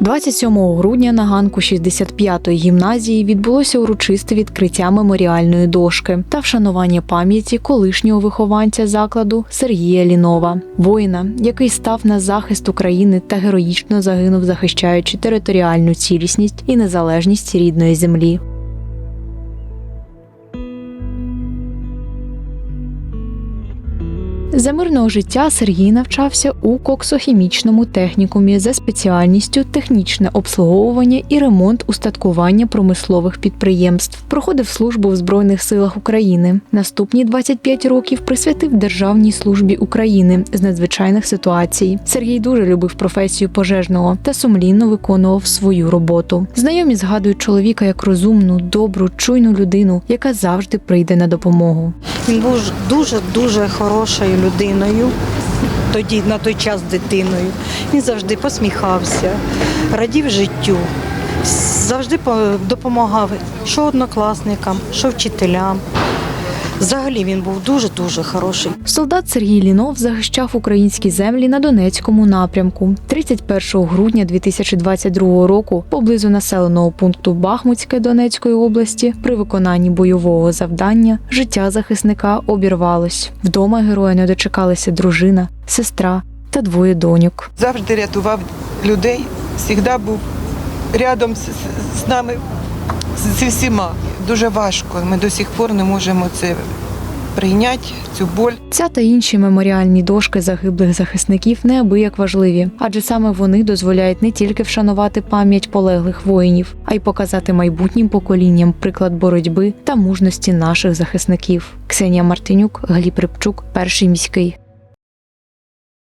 27 грудня на ганку 65-ї гімназії відбулося урочисте відкриття меморіальної дошки та вшанування пам'яті колишнього вихованця закладу Сергія Лінова, воїна, який став на захист України та героїчно загинув, захищаючи територіальну цілісність і незалежність рідної землі. За мирного життя Сергій навчався у коксохімічному технікумі за спеціальністю технічне обслуговування і ремонт устаткування промислових підприємств. Проходив службу в Збройних силах України. Наступні 25 років присвятив Державній службі України з надзвичайних ситуацій. Сергій дуже любив професію пожежного та сумлінно виконував свою роботу. Знайомі згадують чоловіка як розумну, добру, чуйну людину, яка завжди прийде на допомогу. Він був дуже дуже хорошою людиною. Тоді на той час дитиною. Він завжди посміхався, радів життю, завжди по- допомагав що однокласникам, що вчителям. Взагалі він був дуже дуже хороший. Солдат Сергій Лінов захищав українські землі на Донецькому напрямку. 31 грудня 2022 року поблизу населеного пункту Бахмутське Донецької області при виконанні бойового завдання життя захисника обірвалось. Вдома героя не дочекалися дружина, сестра та двоє доньок. завжди рятував людей, завжди був рядом з, з- з нами, зі всіма. Дуже важко. Ми до сих пор не можемо це прийняти, цю боль. Ця та інші меморіальні дошки загиблих захисників неабияк важливі, адже саме вони дозволяють не тільки вшанувати пам'ять полеглих воїнів, а й показати майбутнім поколінням приклад боротьби та мужності наших захисників. Ксенія Мартинюк, Гліб Рибчук, перший міський.